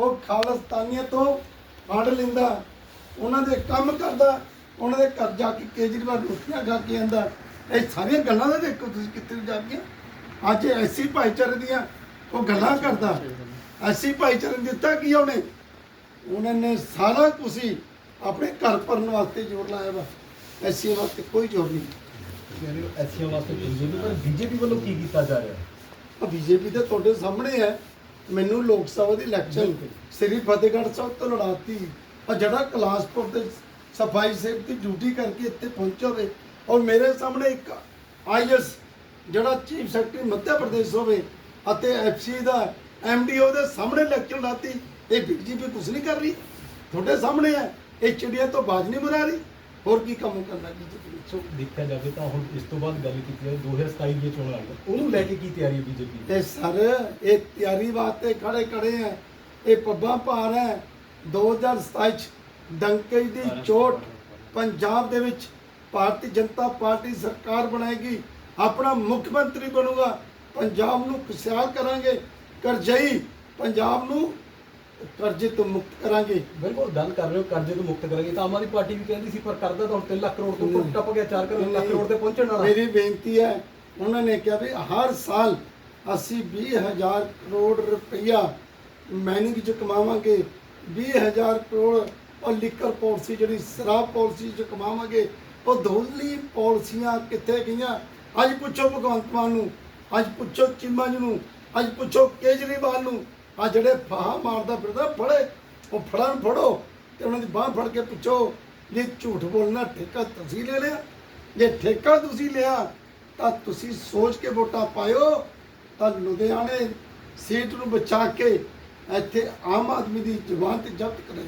ਉਹ ਖਾਲਸਤਾਨੀਆਂ ਤੋਂ ਫੜ ਲੈਂਦਾ ਉਹਨਾਂ ਦੇ ਕੰਮ ਕਰਦਾ ਉਹਨਾਂ ਦੇ ਘਰ ਜਾ ਕੇ ਕੇਜਰੀਵਾਲ ਰੋਟੀਆਂ ਖਾ ਕੇ ਆਂਦਾ। ਇਹ ਸਾਰੀਆਂ ਗੱਲਾਂ ਦਾ ਦੇਖੋ ਤੁਸੀਂ ਕਿੱਥੇ ਜਾ ਕੇ। ਅੱਜ ਐਸੀ ਭਾਈਚਾਰੇ ਦੀਆਂ ਉਹ ਗੱਲਾਂ ਕਰਦਾ। ਐਸੀ ਭਾਈਚਾਰੇ ਨੂੰ ਦਿੱਤਾ ਕੀ ਉਹਨੇ? ਉਹਨਾਂ ਨੇ ਸਾਰਾ ਕੁਝ ਹੀ ਆਪਣੇ ਘਰ ਭਰਨ ਵਾਸਤੇ ਜ਼ੋਰ ਲਾਇਆ ਵਾ। ਐਸੀ ਵਾਸਤੇ ਕੋਈ ਜ਼ੋਰ ਨਹੀਂ। ਯਾਨੀ ਐਸੀਆਂ ਵਾਸਤੇ ਬੀਜੇਪੀ ਪਰ ਬੀਜੇਪੀ ਵੱਲੋਂ ਕੀ ਕੀਤਾ ਜਾ ਰਿਹਾ? ਬੀਜੇਪੀ ਤੇ ਤੁਹਾਡੇ ਸਾਹਮਣੇ ਹੈ। ਮੈਨੂੰ ਲੋਕ ਸਭਾ ਦੀ ਇਲੈਕਸ਼ਨ ਸ੍ਰੀ ਫਤਿਹਗੜ੍ਹ ਸਾਹਿਬ ਤੋਂ ਲੜਾਤੀ। ਆ ਜਿਹੜਾ ਕਲਾਸਪੁਰ ਦੇ ਸਫ਼ਾਈ ਸੇਵਕ ਦੀ ਡਿਊਟੀ ਕਰਕੇ ਇੱਥੇ ਪਹੁੰਚਿਆ ਹੋਵੇ ਔਰ ਮੇਰੇ ਸਾਹਮਣੇ ਇੱਕ ਆਈਐਸ ਜਿਹੜਾ ਚੀਫ ਸੈਕਟਰੀ ਮੱਧ ਪ੍ਰਦੇਸ਼ ਹੋਵੇ ਅਤੇ ਐਫਸੀ ਦਾ ਐਮਡੀਓ ਦੇ ਸਾਹਮਣੇ ਇਲੈਕਸ਼ਨ ਲੜਾਤੀ ਇਹ ਬੀਜੇਪੀ ਕੁਝ ਨਹੀਂ ਕਰ ਰਹੀ। ਤੁਹਾਡੇ ਸਾਹਮਣੇ ਹੈ ਇਹ ਚਿੜੀਆ ਤੋਂ ਬਾਜ ਨਹੀਂ ਮਰਾ ਰਹੀ। ਹੋਰ ਕੀ ਕੰਮ ਕਰਨਾ ਨੇ ਸੋ ਦੇਖਿਆ ਜਾਵੇ ਤਾਂ ਹੁਣ ਇਸ ਤੋਂ ਬਾਅਦ ਗੱਲ ਕੀਤੀ ਜਾਵੇ 2027 ਦੀਆਂ ਚੋਣਾਂ ਆ ਗਈਆਂ ਉਹਨੂੰ ਲੈ ਕੇ ਕੀ ਤਿਆਰੀ ਹੈ ਬੀਜੇਪੀ ਤੇ ਸਰ ਇਹ ਤਿਆਰੀ ਵਾਸਤੇ ਖੜੇ ਖੜੇ ਆ ਇਹ ਪੱਬਾਂ ਭਾਰ ਹੈ। 2027 ਚ ਡੰਕੇ ਦੀ ਚੋਟ ਪੰਜਾਬ ਦੇ ਵਿੱਚ ਭਾਰਤੀ ਜਨਤਾ ਪਾਰਟੀ ਸਰਕਾਰ ਬਣਾਏਗੀ ਆਪਣਾ ਮੁੱਖ ਮੰਤਰੀ ਬਣੂਗਾ। ਪੰਜਾਬ ਨੂੰ ਖੁਸ਼ਹਾਲ ਕਰਾਂਗੇ। ਕਰਜ਼ਈ ਪੰਜਾਬ ਨੂੰ ਕਰਜ਼ੇ ਤੋਂ ਮੁਕਤ ਕਰਾਂਗੇ। ਬਿਲਕੁਲ ਗੱਲ ਕਰ ਰਹੇ ਹੋ ਕਰਜ਼ੇ ਤੋਂ ਮੁਕਤ ਕਰਾਂਗੇ। ਤਾਂ ਆਮ ਆਦਮੀ ਪਾਰਟੀ ਵੀ ਕਹਿੰਦੀ ਸੀ ਪਰ ਕਰਜ਼ਾ ਤਾਂ ਹੁਣ 3 ਲੱਖ ਕਰੋੜ ਤੋਂ ਉੱਪਰ ਟੱਪ ਗਿਆ 4 ਲੱਖ ਕਰੋੜ ਤੇ ਪਹੁੰਚਣ ਵਾਲਾ। ਮੇਰੀ ਬੇਨਤੀ ਹੈ ਉਹਨਾਂ ਨੇ ਕਿਹਾ ਵੀ ਹਰ ਸਾਲ ਅਸੀਂ 20000 ਕਰੋੜ ਰੁਪਈਆ ਮਾਈਨਿੰਗ ਚ ਕਮਾਵਾਂਗੇ। 20000 ਕਰੋੜ ਉਹ ਲਿਕਰ ਪਾਲਿਸੀ ਜਿਹੜੀ ਸ਼ਰਾਬ ਪਾਲਿਸੀ ਚ ਕਮਾਵਾਂਗੇ। ਉਹ ਦੋਲੀ ਪਾਲਿਸੀਆਂ ਕਿੱਥੇ ਗਈਆਂ? ਅੱਜ ਪੁੱਛੋ ਭਗਵੰਤ ਮਾਨ ਨੂੰ ਅੱਜ ਪੁੱਛੋ ਚੀਮਾ ਜੀ ਨੂੰ ਅੱਜ ਪੁੱਛੋ ਕੇਜਰੀਵਾਲ ਨੂੰ। ਆ ਜਿਹੜੇ ਫਾਹਾ ਮਾਰਦਾ ਫਿਰਦਾ, ਫੜੇ, ਉਹ ਫੜਾਂ ਨੂੰ ਫੜੋ ਤੇ ਉਹਨਾਂ ਦੀ ਬਾਹ ਫੜ ਕੇ ਪੁੱਛੋ, ਜੇ ਝੂਠ ਬੋਲਣਾ ਠੇਕਾ ਤੁਸੀਂ ਲੈ ਲਿਆ, ਜੇ ਠੇਕਾ ਤੁਸੀਂ ਲਿਆ, ਤਾਂ ਤੁਸੀਂ ਸੋਚ ਕੇ ਵੋਟਾਂ ਪਾਇਓ, ਤਾਂ ਲੁਧਿਆਣੇ ਸੀਟ ਨੂੰ ਬਚਾ ਕੇ ਇੱਥੇ ਆਮ ਆਦਮੀ ਦੀ ਜ਼ੁਬਾਨ ਤੇ ਜ਼ਬਤ ਕਰੇ।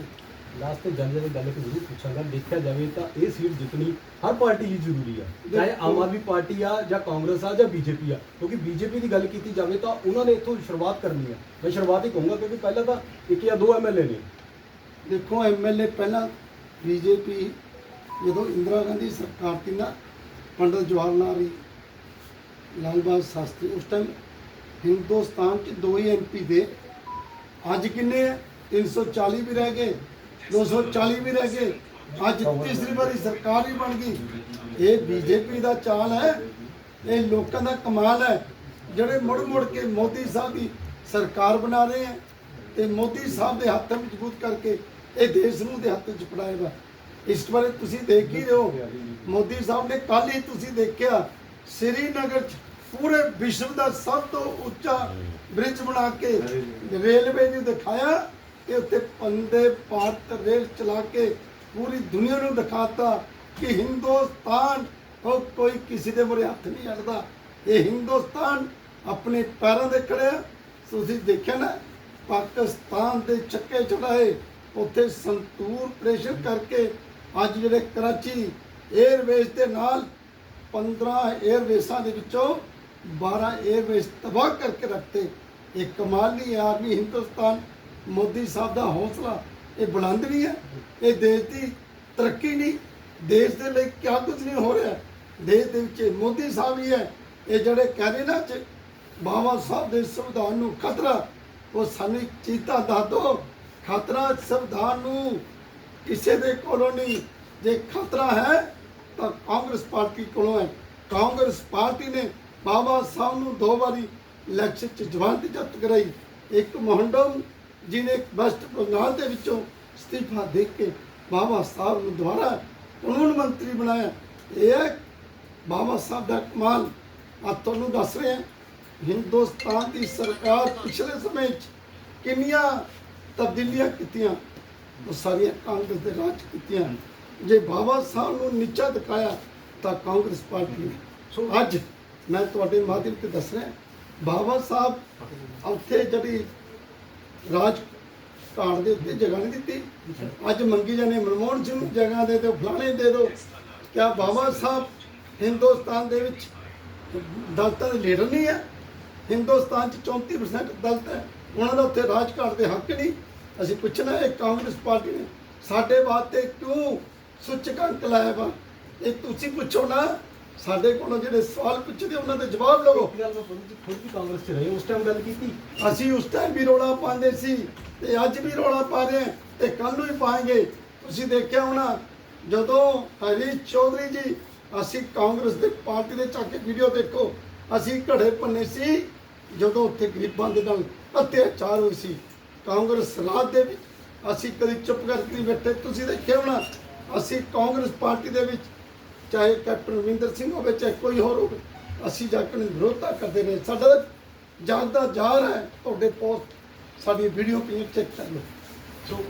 ਲਾਸਟ ਤੇ ਜਾਂਦੇ ਦੀ ਗੱਲ ਇੱਕ ਜ਼ਰੂਰ ਪੁੱਛਾਂਗਾ ਦੇਖਿਆ ਜਾਵੇ ਤਾਂ ਇਹ ਸੀਟ ਜਿੱਤਣੀ ਹਰ ਪਾਰਟੀ ਲਈ ਜ਼ਰੂਰੀ ਆ। ਚਾਹੇ ਆਮ ਆਦਮੀ ਪਾਰਟੀ ਆ ਜਾਂ ਕਾਂਗਰਸ ਆ ਜਾਂ ਬੀਜੇਪੀ ਆ, ਕਿਉਂਕਿ ਬੀਜੇਪੀ ਦੀ ਗੱਲ ਕੀਤੀ ਜਾਵੇ ਤਾਂ ਉਹਨਾਂ ਨੇ ਇੱਥੋਂ ਸ਼ੁਰੂਆਤ ਕਰਨੀ ਆ। ਮੈਂ ਸ਼ੁਰੂਆਤ ਹੀ ਕਹੂੰਗਾ ਕਿਉਂਕਿ ਪਹਿਲਾਂ ਤਾਂ ਇੱਕ ਜਾਂ ਦੋ ਐਮਐਲਏ ਨੇ। ਦੇਖੋ ਐਮਐਲਏ ਪਹਿਲਾਂ ਬੀਜੇਪੀ, ਜਦੋਂ ਇੰਦਰਾ ਗਾਂਧੀ ਸਰਕਾਰ ਤੀ ਨਾ, ਪੰਡਤ ਜਵਾਹਰ ਲਾਲ ਲਾਲ ਬਹਾਦਰ ਸ਼ਾਸਤਰੀ, ਉਸ ਟਾਈਮ ਹਿੰਦੁਸਤਾਨ 'ਚ ਦੋ ਹੀ ਐਮਪੀ ਦੇ। ਅੱਜ ਕਿੰਨੇ ਹੈ 340 ਵੀ ਰਹਿ ਗਏ। 240 ਵੀ ਰਹਿ ਗਏ। ਅੱਜ ਤੀਸਰੀ ਵਾਰੀ ਸਰਕਾਰ ਵੀ ਬਣ ਗਈ। ਇਹ ਬੀਜੇਪੀ ਦਾ ਚਾਲ ਹੈ। ਇਹ ਲੋਕਾਂ ਦਾ ਕਮਾਲ ਹੈ। ਜਿਹੜੇ ਮੁੜ ਮੁੜ ਕੇ ਮੋਦੀ ਸਾਹਿਬ ਦੀ ਸਰਕਾਰ ਬਣਾ ਰਹੇ ਹੈ ਤੇ ਮੋਦੀ ਸਾਹਿਬ ਦੇ ਹੱਥ ਮਜ਼ਬੂਤ ਕਰਕੇ ਇਹ ਦੇਸ਼ ਨੂੰ ਦੇ ਹੱਥ ਚ ਫੜਾਏਗਾ ਇਸ ਬਾਰੇ ਤੁਸੀਂ ਦੇਖ ਹੀ ਰਹੇ ਹੋ। ਮੋਦੀ ਸਾਹਿਬ ਨੇ ਕੱਲ ਹੀ ਤੁਸੀਂ ਦੇਖਿਆ, ਸ੍ਰੀਨਗਰ ਚ ਪੂਰੇ ਵਿਸ਼ਵ ਦਾ ਸਭ ਤੋਂ ਉੱਚਾ ਬ੍ਰਿਜ ਬਣਾ ਕੇ ਰੇਲਵੇ ਨੂੰ ਦਿਖਾਇਆ। ਕਿ ਉੱਥੇ ਪੰਦੇ ਭਾਰਤ ਰੇਲ ਚਲਾ ਕੇ ਪੂਰੀ ਦੁਨੀਆ ਨੂੰ ਦਿਖਾਤਾ ਕਿ ਹਿੰਦੁਸਤਾਨ ਉਹ ਕੋਈ ਕਿਸੇ ਦੇ ਮੁਰੇ ਹੱਥ ਨਹੀਂ ਅੜਦਾ ਇਹ ਹਿੰਦੁਸਤਾਨ ਆਪਣੇ ਪੈਰਾਂ ਦੇ ਖੜਿਆ ਤੁਸੀਂ ਦੇਖਿਆ ਨਾ, ਪਾਕਿਸਤਾਨ ਦੇ ਚੱਕੇ ਚੜਾਏ, ਉੱਥੇ ਸੰਤੂਰ ਪ੍ਰੈਸ਼ਰ ਕਰਕੇ ਅੱਜ ਜਿਹੜੇ ਕਰਾਚੀ 에ਅਰਵੇਜ਼ ਦੇ ਨਾਲ 15 에ਅਰਵੇਜ਼ਾਂ ਦੇ ਵਿੱਚੋਂ 12 에ਅਰਵੇਜ਼ ਤਬਾਹ ਕਰਕੇ ਰੱਖਤੇ। ਇਹ ਕਮਾਲੀ ਆਰਮੀ ਹਿੰਦੁਸਤਾਨ ਮੋਦੀ ਸਾਹਿਬ ਦਾ ਹੌਸਲਾ ਇਹ ਬੁਲੰਦ ਨਹੀਂ ਹੈ, ਇਹ ਦੇਸ਼ ਦੀ ਤਰੱਕੀ ਨਹੀਂ, ਦੇਸ਼ ਦੇ ਲਈ ਕਿਆ ਕੁਝ ਨਹੀਂ ਹੋ ਰਿਹਾ। ਦੇਸ਼ ਦੇ ਵਿੱਚ ਮੋਦੀ ਸਾਹਿਬ ਹੀ ਹੈ, ਇਹ ਜਿਹੜੇ ਕਹਿੰਦੇ ਨਾ ਚ ਬਾਬਾ ਸਾਹਿਬ ਦੇ ਸੰਵਿਧਾਨ ਨੂੰ ਖਤਰਾ, ਉਹ ਸਾਨੂੰ ਚੀਤਾ ਦੱਸ ਦੋ ਖਤਰਾ ਸੰਵਿਧਾਨ ਨੂੰ ਕਿਸੇ ਦੇ ਕੋਲੋਂ ਨਹੀਂ। ਜੇ ਖਤਰਾ ਹੈ, ਤਾਂ ਕਾਂਗਰਸ ਪਾਰਟੀ ਕੋਲੋਂ ਹੈ। ਕਾਂਗਰਸ ਪਾਰਟੀ ਨੇ ਬਾਬਾ ਸਾਹਿਬ ਨੂੰ ਦੋ ਵਾਰੀ ਇਲੈਕਸ਼ਨ ਚ ਜਵਾਨ ਦੀ ਜੱਤ ਕਰਾਈ, ਇੱਕ ਮੋਹਨਡਮ ਜਿਹਨੇ ਵੈਸਟ ਬੰਗਾਲ ਦੇ ਵਿੱਚੋਂ ਅਸਤੀਫਾ ਦੇ ਕੇ ਬਾਬਾ ਸਾਹਿਬ ਨੂੰ ਦੁਬਾਰਾ ਕਾਨੂੰਨ ਮੰਤਰੀ ਬਣਾਇਆ ਇਹ ਬਾਬਾ ਸਾਹਿਬ ਦਾ ਕਮਾਲ। ਆ ਤੁਹਾਨੂੰ ਦੱਸ ਰਹੇ ਹਿੰਦੁਸਤਾਨ ਦੀ ਸਰਕਾਰ ਪਿਛਲੇ ਸਮੇਂ 'ਚ ਕਿੰਨੀਆਂ ਤਬਦੀਲੀਆਂ ਕੀਤੀਆਂ ਉਹ ਸਾਰੀਆਂ ਕਾਂਗਰਸ ਦੇ ਰਾਜ ਕੀਤੀਆਂ। ਜੇ ਬਾਬਾ ਸਾਹਿਬ ਨੂੰ ਨੀਚਾ ਦਿਖਾਇਆ ਤਾਂ ਕਾਂਗਰਸ ਪਾਰਟੀ ਨੇ। ਸੋ ਅੱਜ ਮੈਂ ਤੁਹਾਡੇ ਮਾਧਿਅਮ ਤੇ ਦੱਸ ਰਿਹਾ ਬਾਬਾ ਸਾਹਿਬ ਉੱਥੇ ਜਿਹੜੀ ਰਾਜ ਘਾਟ ਦੇ ਉੱਤੇ ਜਗ੍ਹਾ ਨਹੀਂ ਦਿੱਤੀ। ਅੱਜ ਮੰਗੀ ਜਾਣੇ ਮਨਮੋਹਨ ਸਿੰਘ ਨੂੰ ਜਗ੍ਹਾ ਦੇ ਦਿਓ, ਫਲਾਣੇ ਦੇ ਦਿਓ। ਕਿਆ ਬਾਬਾ ਸਾਹਿਬ ਹਿੰਦੁਸਤਾਨ ਦੇ ਵਿੱਚ ਦਲਤਾਂ ਦੇ ਲੀਡਰ ਨਹੀਂ ਹੈ। ਹਿੰਦੁਸਤਾਨ ਚ 34% ਦਲਤ ਹੈ। ਉਹਨਾਂ ਦਾ ਉੱਥੇ ਰਾਜ ਘਾਟ ਦੇ ਹੱਕ ਨਹੀਂ। ਅਸੀਂ ਪੁੱਛਣਾ ਇਹ ਕਾਂਗਰਸ ਪਾਰਟੀ ਨੇ ਸਾਡੇ ਵਾਸਤੇ ਕਿਉਂ ਸੁੱਚ ਕੰਕ ਲਾਇਆ ਵਾ? ਇਹ ਤੁਸੀਂ ਪੁੱਛੋ ਨਾ। ਸਾਡੇ ਕੋਲੋਂ ਜਿਹੜੇ ਸਵਾਲ ਪੁੱਛਦੇ ਉਹਨਾਂ ਦੇ ਜਵਾਬ ਲਵੋ। ਇੱਕ ਗੱਲ ਮੈਂ ਪੁੱਛੀ ਖੁਦ ਵੀ ਕਾਂਗਰਸ 'ਚ ਰਹੇ ਉਸ ਟਾਈਮ ਗੱਲ ਕੀਤੀ। ਅਸੀਂ ਉਸ ਟਾਈਮ ਵੀ ਰੋਲਾ ਪਾਉਂਦੇ ਸੀ ਤੇ ਅੱਜ ਵੀ ਰੌਲਾ ਪਾ ਰਹੇ ਹੈ ਤੇ ਕੱਲ ਨੂੰ ਹੀ ਪਾएंगे ਤੁਸੀਂ ਦੇਖਿਆ ਹੋਣਾ ਜਦੋਂ ਹਰੀਸ਼ ਚੌਧਰੀ ਜੀ ਅਸੀਂ ਕਾਂਗਰਸ ਦੇ ਪਾਰਟੀ ਦੇ ਚੱਕ ਕੇ ਵੀਡੀਓ ਦੇਖੋ ਅਸੀਂ ਘੜੇ ਪੰਨੇ ਸੀ ਜਦੋਂ ਉੱਥੇ ਗਰੀਬਾਂ ਦੇ ਨਾਲ ਅਤਿਆਚਾਰ ਹੋਈ ਸੀ। ਕਾਂਗਰਸ ਰਾਜ ਦੇ ਵਿੱਚ ਅਸੀਂ ਕਦੀ ਚੁੱਪ ਕਰਕੇ ਨਹੀਂ ਬੈਠੇ। ਤੁਸੀਂ ਦੇਖਿਆ ਹੋਣਾ ਅਸੀਂ ਕਾਂਗਰਸ ਪਾਰਟੀ ਦੇ ਵਿੱਚ ਚਾਹੇ ਕੈਪਟਨ ਰਵਿੰਦਰ ਸਿੰਘ ਹੋਵੇ, ਚਾਹੇ ਕੋਈ ਹੋਰ ਹੋਵੇ, ਅਸੀਂ ਜਾ ਕੇ ਵਿਰੋਧਤਾ ਕਰਦੇ ਨੇ। ਸਾਡਾ ਤਾਂ ਜਾਗਦਾ ਜਾਰ ਹੈ, ਤੁਹਾਡੇ ਪੋਸਟ ਸਾਡੀ ਵੀਡੀਓ ਪੀਏ ਚੈੱਕ ਕਰ ਲਓ। ਸੋ